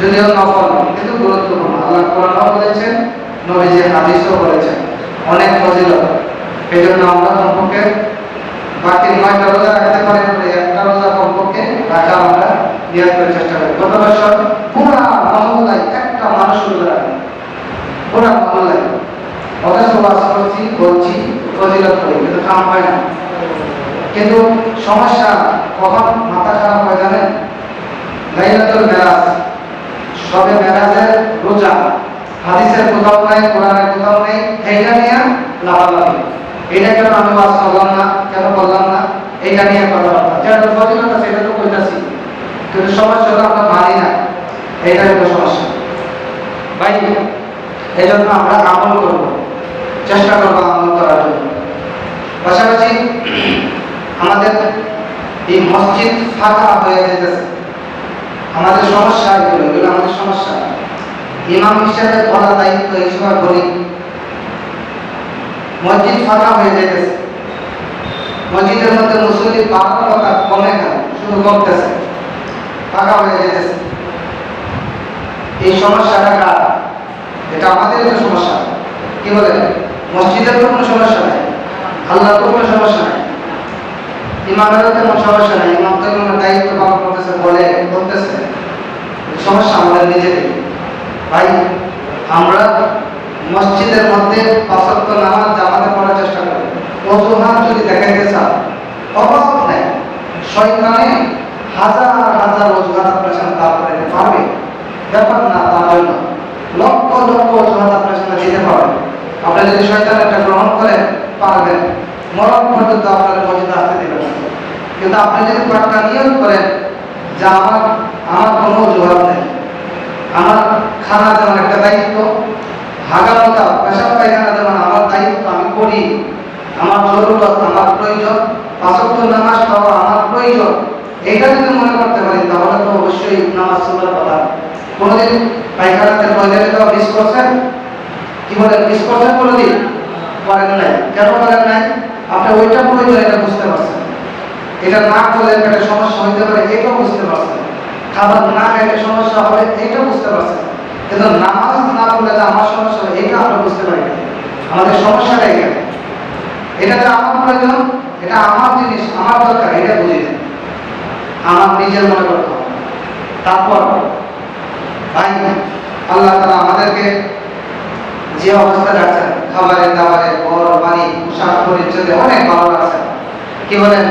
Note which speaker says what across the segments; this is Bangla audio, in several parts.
Speaker 1: যদিও নফল কিন্তু গুরুত্বপূর্ণ। আল্লাহ কোরআনও বলেছেন, নবীজি হাদিসও বলেছেন। অনেক ফজিলত। এই জন্য আমরা কমপক্ষে বাকি নয়টা রোজা রাখতে পারি একটা রোজা কমপক্ষে রাখা আমরা নিয়াত করে চেষ্টা করি। গত বছর পুরা মহল্লায় একটা মানুষ রোজা রাখে পুরা মহল্লায় অথচ বাস করছি, বলছি, ফজিলত করি, কিন্তু কাম হয় না। কিন্তু সমস্যা কখন মাথা খারাপ হয় জানেন? লাইলাতুল মেরাজ। সবে মেরাজের রোজা। হাদিসের কোথাও নাই, কোরআনের কোথাও নেই, এইটা নিয়ে লাভালাভি এটা কেন আমি ওয়াজ করলাম না? কেন বললাম না? এইটা নিয়ে কথাবার্তা তো ফজিলত এটা তো কইতাছি। কিন্তু সমস্যা হলো আমরা মানি না। এইটা হলো সমস্যা। ভাই এই জন্য আমরা আমল করব। চেষ্টা করব আমল করার জন্য। পাশাপাশি আমাদের এই মসজিদ ফাঁকা হয়ে যেতেছে। আমাদের সমস্যা এগুলো এগুলো আমাদের সমস্যা। ইমাম হিসাবে বলা দায়িত্ব এই হিসেবে করি মসজিদ ফাঁকা হয়ে যেতেছে মসজিদের মধ্যে মুসলিম কথা কমে গেল, শুধু কমতেছে। ফাঁকা হয়ে যেতেছে এই সমস্যাটা কার? এটা আমাদের একটা সমস্যা। কি বলে মসজিদের তো কোনো সমস্যা নাই। আল্লাহ তো কোনো সমস্যা নাই। ইমামেরও তেমন সমস্যা নাই ইমাম তো কোনো দায়িত্ব পালন করতেছে বলে বলতেছে সমস্যা আমাদের নিজেদের ভাই আমরা মসজিদের মধ্যে পাঁচক্ত নামাজ জামাতে পড়ার চেষ্টা করি অজুহাত যদি দেখাইতে চান অভাব নেই শয়তানে হাজার হাজার অজুহাত আপনার সামনে দাঁড় করে পারবে ব্যাপার না, তা হয় না লক্ষ লক্ষ অজুহাত আপনার সামনে দিতে পারবে আপনি যদি শয়তান একটা গ্রহণ করেন, পারবেন। মরণ পর্যন্ত আপনার মসজিদে আসতে দেবেন। কিন্তু আপনি যদি পাক্কা নিয়ত করেন, যে আমার আমার কোনো অজুহাত নেই। আমার খানা যেমন একটা দায়িত্ব হাগানোটা পেশাব পায়খানা যেমন আমার দায়িত্ব, আমি করি। আমার জরুরত, আমার প্রয়োজন। পাঁচক্ত নামাজ পাওয়া আমার প্রয়োজন। এটা যদি মনে করতে পারি তাহলে তো অবশ্যই নামাজ কোনোদিন পায়খানাতে টয়লেটে যাওয়া মিস করছেন? কি বলেন মিস করছেন কোনোদিন? করেন নাই। কেন করেন নাই? আপনি ওইটা প্রয়োজন এটা বুঝতে পারছেন। এটা না করলে একটা সমস্যা হইতে পারে, এটাও বুঝতে পারছেন। খাবার না খাইলে সমস্যা হবে এটা বুঝতে পারছেন। কিন্তু নামাজ না পড়লে যে আমার সমস্যা হবে, এটা আমরা বুঝতে পারি আমাদের সমস্যাটা এখানে এটা যে আমার প্রয়োজন, এটা আমার জিনিস, আমার দরকার, এটা বুঝি আমার নিজের মনে করতে হবে। তারপর ভাই আল্লাহ তারা আমাদেরকে যে অবস্থা রাখছেন খাবারের দাবারের ঘর বাড়ি, পোশাক পরিচ্ছদে অনেক ভালো রাখছেন কি বলেন?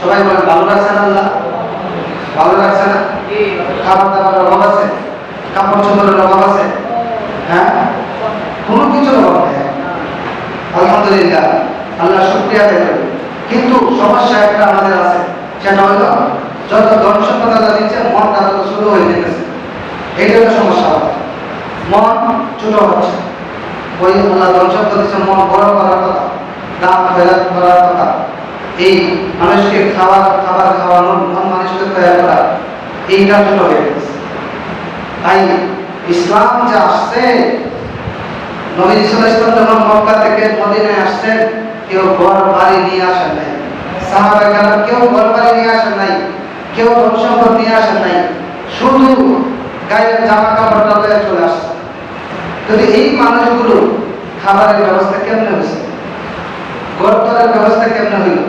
Speaker 1: সবাই বলেন, ভালো রাখছেন আল্লাহ? ভালো রাখছে না? খাবার দাবারের অভাব আছে? কাপড় চোপড়ের অভাব আছে? হ্যাঁ? কোনো কিছুর অভাব নেই। আলহামদুলিল্লাহ, আল্লাহ শুক্রিয়া দেয় কিন্তু সমস্যা একটা আমাদের আছে, সেটা হলো যত ধন সম্পদ আল্লাহ দিচ্ছে মনটা তত শুরু হয়ে যেতেছে হলো সমস্যা। মন ছোট হচ্ছে। ওই আল্লাহ মন বড় করার কথা করার কথা। এই মানুষকে খাবার খাবার খাওয়ানো মন মানুষকে তৈরি করা, এইটা ছোট হয়ে গেছে। তাই ইসলাম যে আসছে, নবী ইসলাম যখন মক্কা থেকে মদিনায় আসছেন, কেউ ঘর বাড়ি নিয়ে আসেন নাই। সাহাবা কেউ ঘর বাড়ি নিয়ে আসেন নাই, কেউ ধন নিয়ে আসেন নাই। শুধু গায়ের জামা কাপড়টা চলে আসছে যদি এই মানুষগুলো খাবারের ব্যবস্থা কেমনে হয়েছে? গড়তরের ব্যবস্থা কেমনে হইল?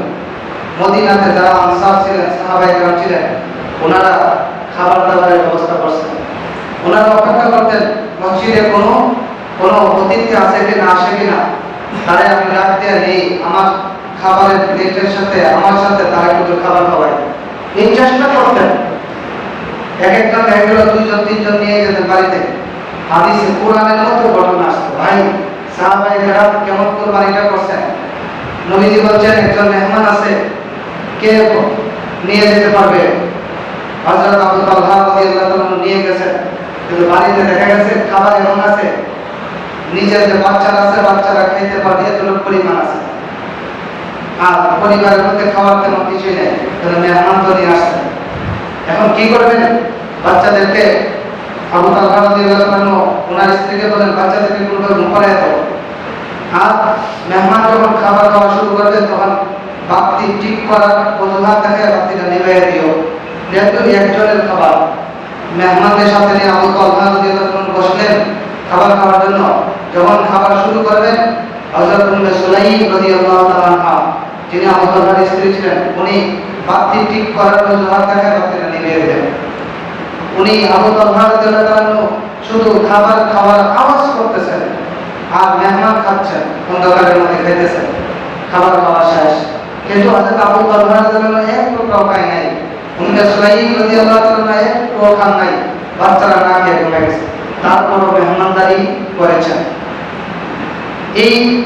Speaker 1: মদিনাতে যারা আনসার ছিলেন সাহাবাই কেরাম ছিলেন, ওনারা খাবার দাবারের ব্যবস্থা করছেন। ওনারা অপেক্ষা করতেন, মসজিদে কোনো কোনো অতিথি আছে কি না আসে কি না? তারে আমি রাখতে নেই আমার খাবারের প্লেটের সাথে, আমার সাথে তারা কিন্তু খাবার খাওয়াই এই চেষ্টা করতেন। এক একটা দেখা দুইজন তিনজন নিয়ে যেতেন বাড়িতে হাদিসে কোরআনের মতো ঘটনা আসতো ভাই সাহাবাই কেরাম কেমন কোরবানিটা করছেন নবীজি বলছেন, একজন মেহমান আছে, কে নিয়ে যেতে পারবে? হযরত আবু তালহা রাদিয়াল্লাহু নিয়ে গেছেন। কিন্তু বাড়িতে দেখা গেছে, খাবার এমন আছে নিজের যে বাচ্চারা আছে, বাচ্চারা খেতে পারবে এতটুকু পরিমাণ আছে। আর পরিবারের মধ্যে খাওয়ার তেমন কিছুই নেই। মেহমান তো নিয়ে আসছে এখন কি করবেন? বাচ্চাদেরকে আবু তালহা ওনার স্ত্রীকে বলেন, বাচ্চাদেরকে আর মেহমান যখন খাবার খাওয়া শুরু করবে, তখন বাতি ঠিক করার অজুহাত নিভাইয়া দিও। যেহেতু একজনের খাবার, মেহমানদের সাথে নিয়ে বসলেন খাবার খাওয়ার জন্য। যখন খাবার শুরু করবেন, হযরত উম্মে সুলাইম রাদিয়াল্লাহু তাআলা যিনি স্ত্রী ছিলেন, উনি বাতি ঠিক করার অজুহাত দেখায় বাতিটা উনি শুধু খাবার খাওয়ার আওয়াজ করতেছেন আর মেহমান খাচ্ছেন, অন্ধকারের মধ্যে খাইতেছেন খাবার খাওয়া শেষ। কিন্তু হযরত আবু তলহা রাদিয়াল্লাহু এক টুকরাও খায় নাই। উম্মে সুলাইম রাদিয়াল্লাহু তাআলা এক টুকরাও খান নাই। বাচ্চারা না খেয়ে ঘুমে গেছে। তারপরও মেহমানদারি করেছেন। এই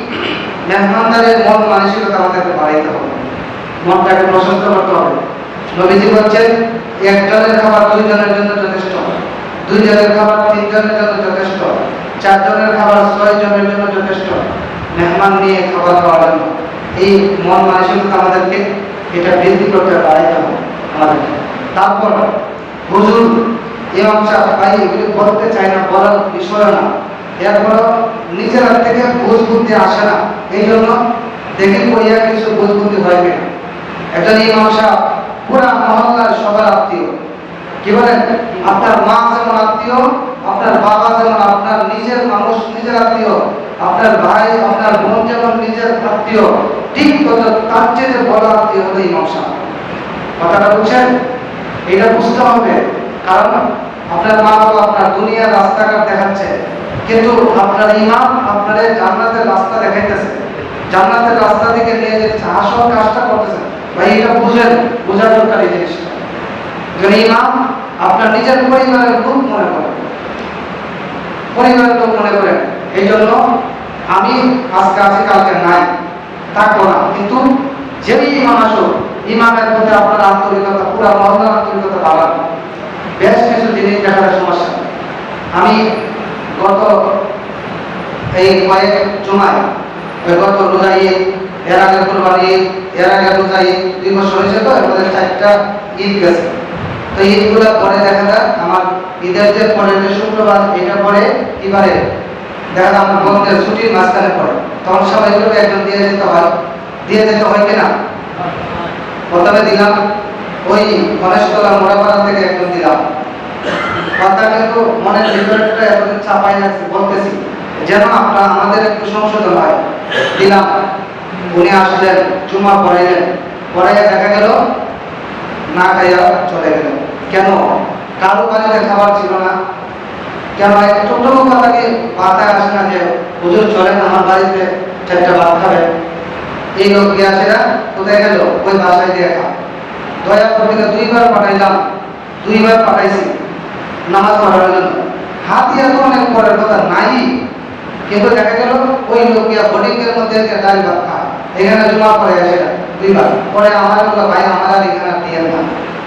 Speaker 1: মেহমানদারের মন মানসিকতা আমাদেরকে বাড়াইতে হবে। মনটাকে প্রশস্ত করতে হবে। নবীজি বলছেন একজনের খাবার দুইজনের জন্য যথেষ্ট দুইজনের খাবার তিনজনের জন্য যথেষ্ট চারজনের খাবার ছয় জনের জন্য যথেষ্ট, মেহমান নিয়ে খাবার খাওয়ার জন্য। এই মন মানসিকতা আমাদেরকে এটা বৃদ্ধি করতে হবে আমাদেরকে। তারপর হুজুর, ইমাম সাহেব, ভাই, এগুলি বলতে চাই না, বলার বিষয় না। এরপর নিজের থেকে বুঝ বুদ্ধি আসে না। এই জন্য দেখে পড়িয়া কিছু বুঝ বুদ্ধি হয় কিনা। একজন ইমাম সাহেব পুরা মহল্লার সবার আত্মীয়। কি বলেন? আপনার মা যেমন আত্মীয়, আপনার বাবা যেমন আপনার নিজের মানুষ নিজের আত্মীয়, আপনার ভাই, আপনার বোন যেমন নিজের আত্মীয়, ঠিক তত তার চেয়ে বড় আত্মীয় হলো ইমাম সাহেব কথাটা বুঝছেন? এটা বুঝতে হবে। কারণ আপনার মা বাবা আপনার দুনিয়ার রাস্তাঘাট দেখাচ্ছে, কিন্তু আপনার ইমাম আপনার জান্নাতের রাস্তা দেখাইতেছে। জান্নাতের রাস্তা দিকে নিয়ে যেতেছে আসল কাজটা করতেছে ভাই এটা বুঝেন বোঝার দরকার এই জিনিসটা যেন ইমাম আপনার নিজের পরিবারের লোক মনে করেন পরিবারের লোক মনে করেন এই জন্য আমি আজকে আছি কালকে নাই, থাকব না। কিন্তু যেই ইমাম আসুক ইমামের মধ্যে আপনার আন্তরিকতা, পুরো মহল্লার আন্তরিকতা বাড়ান। বেশ কিছু জিনিস দেখা যায় সমস্যা। আমি গত এই কয়েক জমায় গত রোজা ঈদ, এর আগে কোরবানি এর আগে রোজা ঈদ, দুই বছর হয়েছে তো, এর মধ্যে চারটা ঈদ গেছে। তো ঈদগুলো পরে দেখা যায় আমার ঈদের যে পরের শুক্রবার, এটা পরে এবারে দেখা আমার বন্ধের ছুটির মাঝখানে পড়ে। তখন সবাইগুলোকে একজন দিয়ে দিতে হয়। দিয়ে দিতে হয় কিনা প্রথমে দিলাম। ওই গণেশতলা মোড়াপাড়া থেকে একজন দিলাম। কথা কিন্তু মনের ভিতরটা এতদিন চাপাই রাখছি বলতেছি। যেন আপনার আমাদের একটু সংশোধন হয়। দিলাম। উনি আসলেন, চুমা পড়াইলেন পড়াইয়া দেখা গেল, না খাইয়া চলে গেল কেন? কারও বাড়িতে খাবার ছিল না। কেন? একটুটুকু কথা কি মাথায় আসে না যে, হুজুর, চলেন আমার বাড়িতে চারটা ভাত খাবেন এই লোক গিয়াছেরা কোথায় গেল? ওই বাসায় দিয়ে খা। দয়াপুর থেকে দুইবার পাঠাইলাম। দুইবার পাঠাইছি নামাজ পড়ার জন্য। হাতিয়া তো অনেক পরের কথা নাই। কিন্তু দেখা গেল, ওই লোক গিয়া বোর্ডিং এর মধ্যে ডাল ভাত খায়। এখানে জমা করে আসে না, দুইবার। পরে আমার বলল, ভাই, আমার আর এখানে আর দিয়েন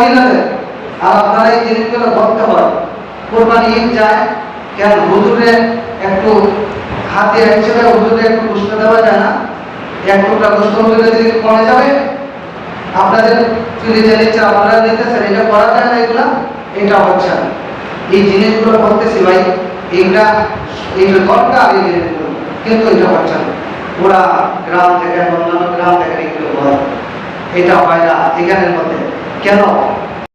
Speaker 1: সমস্যাটা মহিলাদের আর আপনারা এই জিনিসগুলো ধরতে পারেন। কোরবানি ঈদ যায়, কেন? হুজুরে একটু হাতে হিসেবে হুজুরে একটু গোস্ত দেওয়া যায় না। এক টুকরা গোস্ত হুজুরে দিলে কমে যাবে, আপনাদের চুরি যে নিচ্ছে আপনারা নিতেছেন এটা করা যায় না এগুলা? এটা হচ্ছে না। এই জিনিসগুলো করতেছি ভাই, এইটা এইটা দরকার এই জিনিসগুলো, কিন্তু এটা হচ্ছে না। ওরা গ্রাম থেকে, অন্যান্য গ্রাম থেকে এগুলো এটা হয় না, এখানের মধ্যে। কেন?